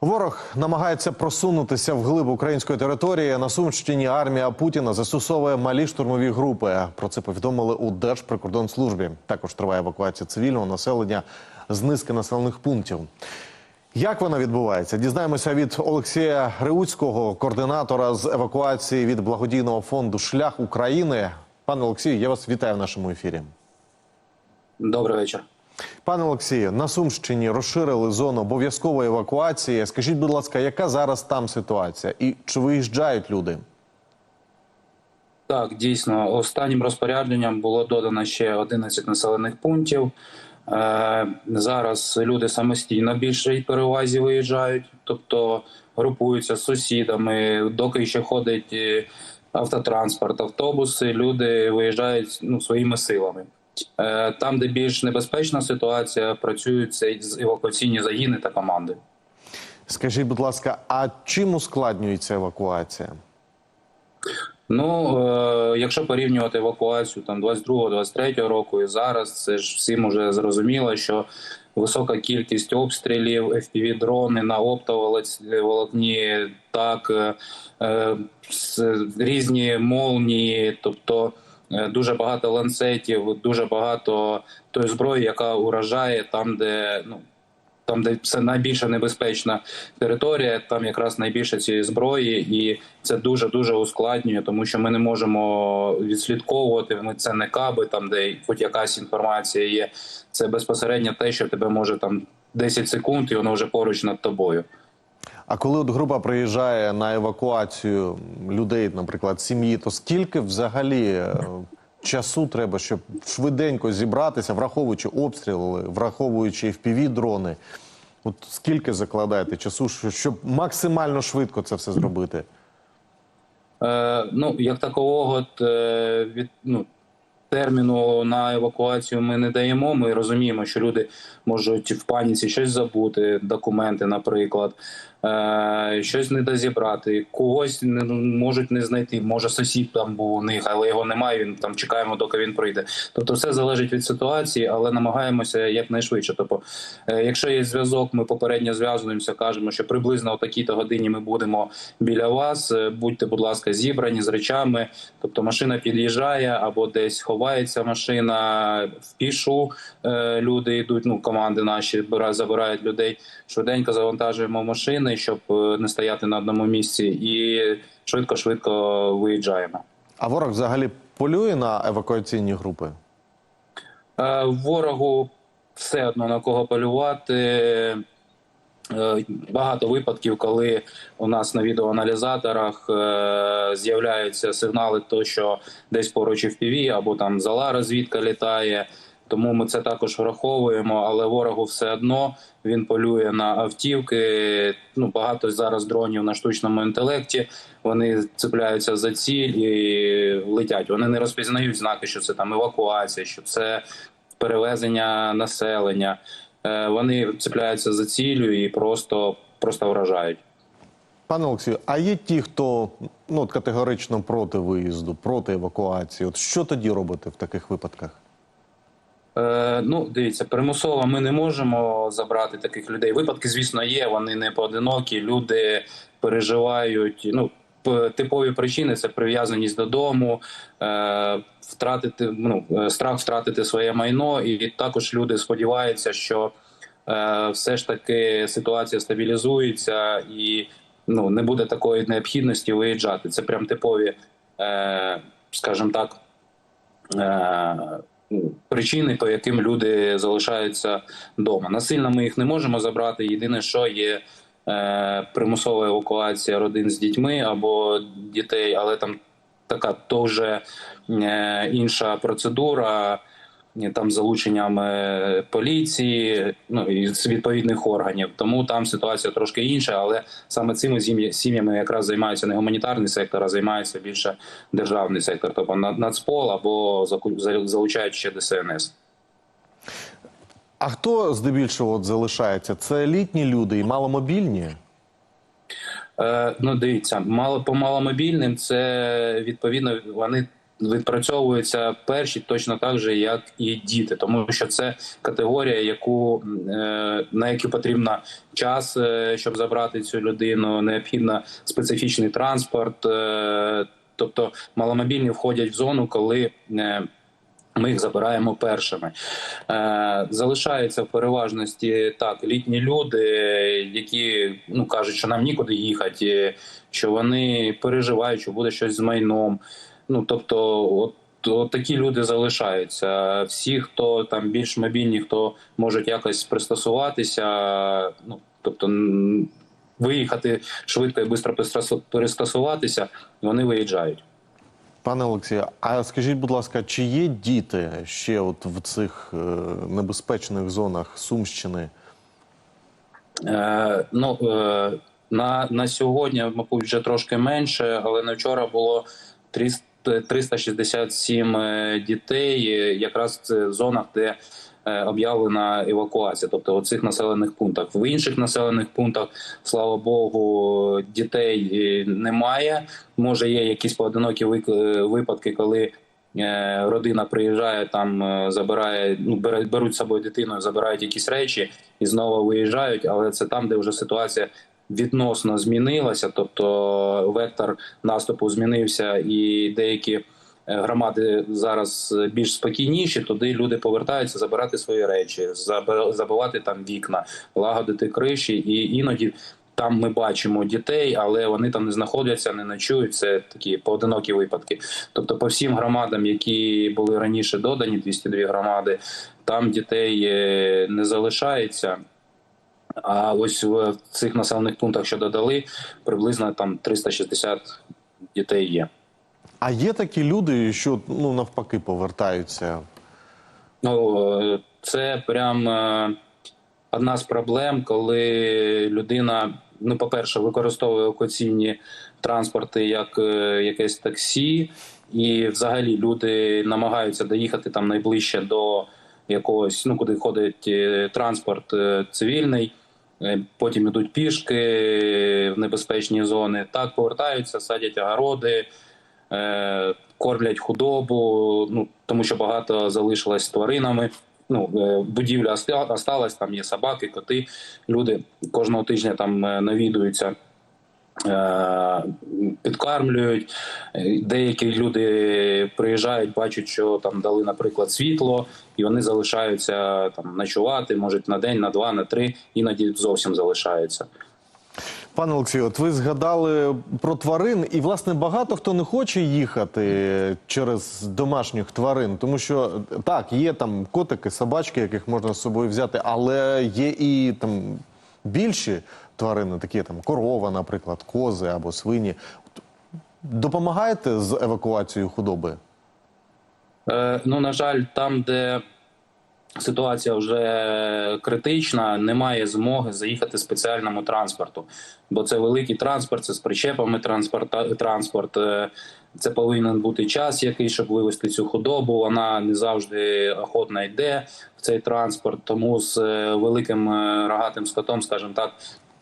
Ворог намагається просунутися вглиб української території. На Сумщині армія Путіна застосовує малі штурмові групи. Про це повідомили у Держприкордонслужбі. Також триває евакуація цивільного населення з низки населених пунктів. Як вона відбувається? Дізнаємося від Олексія Реуцького, координатора з евакуації від благодійного фонду Шлях України. Пане Олексію, я вас вітаю в нашому ефірі. Добрий вечір. Пане Олексію, на Сумщині розширили зону обов'язкової евакуації. Скажіть, будь ласка, яка зараз там ситуація? І чи виїжджають люди? Так, дійсно, останнім розпорядженням було додано ще 11 населених пунктів. Е, зараз люди самостійно більше перевазі виїжджають, тобто групуються з сусідами, доки ще ходить е, автотранспорт, автобуси, люди виїжджають ну, своїми силами. Е, там, де більш небезпечна ситуація, працюють евакуаційні загіни та команди. Скажіть, будь ласка, а чим ускладнюється евакуація? Ну, е, якщо порівнювати евакуацію там 22-23 року і зараз, це ж всім уже зрозуміло, що висока кількість обстрілів, fpv дрони на оптоволокні, так е, е, різні молнії, тобто дуже багато ланцетів, дуже багато тої зброї, яка уражає там, де ну. Там, де це найбільша небезпечна територія, там якраз найбільше цієї зброї, і це дуже дуже ускладнює, тому що ми не можемо відслідковувати. Ми це не каби, там де хоч якась інформація є. Це безпосередньо те, що тебе може там 10 секунд, і воно вже поруч над тобою. А коли от група приїжджає на евакуацію людей, наприклад, сім'ї, то скільки взагалі е, часу треба, щоб швиденько зібратися, враховуючи обстріли, враховуючи fpv дрони? От скільки закладаєте часу, щоб максимально швидко це все зробити? Е, ну, як такового е, від, ну, терміну на евакуацію ми не даємо. Ми розуміємо, що люди можуть в паніці щось забути, документи, наприклад, щось не дозібрати, когось не можуть не знайти. Може, сусід там був у них, але його немає. Він там чекаємо, доки він прийде. Тобто, все залежить від ситуації, але намагаємося якнайшвидше. Тобто, е, якщо є зв'язок, ми попередньо зв'язуємося, кажемо, що приблизно о такій-то годині ми будемо біля вас. Е, Будьте, будь ласка, зібрані з речами. Тобто машина під'їжджає або десь ховається машина в пішу. е, Люди йдуть. Ну команди наші бира- забирають людей. Швиденько завантажуємо машини, щоб е, не стояти на одному місці, і швидко, швидко виїжджаємо. А ворог взагалі полює на евакуаційні групи? Е, Ворогу все одно на кого полювати. Е, Багато випадків, коли у нас на відеоаналізаторах з'являються сигнали, то що десь поруч FPV або там зала розвідка літає. Тому ми це також враховуємо, але ворогу все одно він полює на автівки. Ну багато зараз дронів на штучному інтелекті. Вони цепляються за ціль і летять. Вони не розпізнають знаки, що це там евакуація, що це перевезення населення. Е, Вони цепляються за ціллю і просто, просто вражають. Пане Олексію, а є ті, хто ну, категорично проти виїзду, проти евакуації? От що тоді робити в таких випадках? Е, ну, дивіться, примусово ми не можемо забрати таких людей. Випадки, звісно, є. Вони не поодинокі. Люди переживають. Ну, типові причини це прив'язаність додому, е, втратити ну, е, страх втратити своє майно, і також люди сподіваються, що все ж таки ситуація стабілізується і ну, не буде такої необхідності виїжджати. Це прям типові, скажімо так. Причини, по яким люди залишаються вдома. Насильно ми їх не можемо забрати. Єдине, що є е, примусова евакуація родин з дітьми або дітей, але там така то вже е, інша процедура. Е, Там залученням поліції, ну і з відповідних органів. Тому там ситуація трошки інша, але саме цими сім'ями якраз займається не гуманітарний сектор, а займається більше державний сектор, тобто Нацпол або залучають ще ДСНС. А хто здебільшого от залишається? Це літні люди і маломобільні? Е, ну, дивіться, мало по маломобільним це відповідно вони відпрацьовуються перші точно так же, як і діти, тому що це категорія, яку е, на яку потрібно час, е, щоб забрати цю людину. Необхідно специфічний транспорт. е, Тобто маломобільні входять в зону, коли ми їх забираємо першими. Залишаються в переважності так літні люди, які ну кажуть, що нам нікуди їхати, що вони переживають, що буде щось з майном. Ну тобто, от. От такі люди залишаються. Всі, хто там більш мобільні, хто можуть якось пристосуватися, ну тобто виїхати швидко і швидко перестосуватися, вони виїжджають. Пане Олексію, а скажіть, будь ласка, чи є діти ще от в цих е, небезпечних зонах Сумщини? Е, ну, е, на, на сьогодні, мабуть, вже трошки менше, але на вчора було 300 367 е, дітей, е, якраз в зонах, де е, об'явлена евакуація, тобто у цих населених пунктах. В інших населених пунктах, слава Богу, дітей немає. Може, є якісь поодинокі випадки, коли родина приїжджає, там забирає, ну беруть з собою дитину, забирають якісь речі і знову виїжджають. Але це там, де вже ситуація відносно змінилася, тобто вектор наступу змінився, і деякі е, громади зараз більш спокійніші. Туди люди повертаються забирати свої речі, заби- забивати там вікна, лагодити криші, і іноді. Там ми бачимо дітей, але вони там не знаходяться, не ночують. Це такі поодинокі випадки. Тобто, по всім громадам, які були раніше додані, 202 громади, там дітей е, не залишається. А ось в цих населених пунктах, що додали, приблизно там 360 дітей є. А є такі люди, що ну навпаки повертаються. Ну це прям е, одна з проблем, коли людина, ну, по-перше, використовує евакуаційні транспорти як е, якесь таксі, і взагалі люди намагаються доїхати там найближче до якогось, ну куди ходить е, транспорт е, цивільний. Е, Потім йдуть пішки в небезпечні зони. Так повертаються, садять огороди, е, кормлять худобу, ну тому що багато залишилось тваринами. Ну, е, будівля оста- осталась, там є собаки, коти. Люди кожного тижня там навідуються, підкармлюють. Е, Деякі люди приїжджають, бачать, що там дали, наприклад, світло, і вони залишаються там ночувати, можуть на день, на два, на три, іноді зовсім залишаються. Пане Олексію, от ви згадали про тварин, і власне багато хто не хоче їхати через домашніх тварин, тому що так, є там котики, собачки, яких можна з собою взяти, але є і там більші тварини, такі там корова, наприклад, кози або свині. Допомагаєте з евакуацією худоби? Е, ну, на жаль, там, де ситуація вже критична, немає змоги заїхати спеціальному транспорту, бо це великий транспорт, це з причепами транспорт. транспорт. е, Це повинен бути час, який, щоб вивезти цю худобу. Вона не завжди охотно йде в цей транспорт. Тому з е, великим е, рогатим скотом, скажімо так,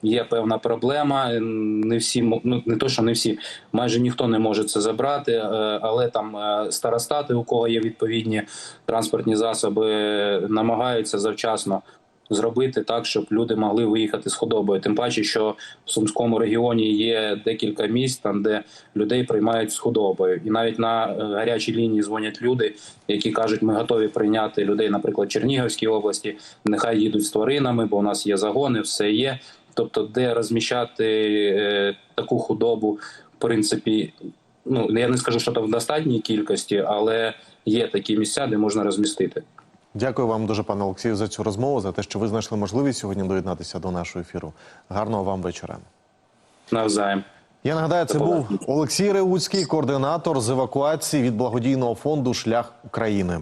є певна проблема. Не всі ну не то, що не всі, майже ніхто не може це забрати, е, але там е, старостати, у кого є відповідні транспортні засоби, намагаються завчасно. Зробити так, щоб люди могли виїхати з худобою. Тим паче, що в сумському регіоні є декілька місць, там де людей приймають з худобою, і навіть на е, гарячій лінії дзвонять люди, які кажуть, ми готові прийняти людей, наприклад, Чернігівській області. Нехай їдуть з тваринами, бо у нас є загони, все є. Тобто, де розміщати е, таку худобу, в принципі, ну я не скажу, що там в достатній кількості, але є такі місця, де можна розмістити. Дякую вам дуже, пане Олексію, за цю розмову, за те, що ви знайшли можливість сьогодні доєднатися до нашого ефіру. Гарного вам вечора. Навзаєм. Я нагадаю, це був. Олексій Реуцький, координатор з евакуації від благодійного фонду Шлях України.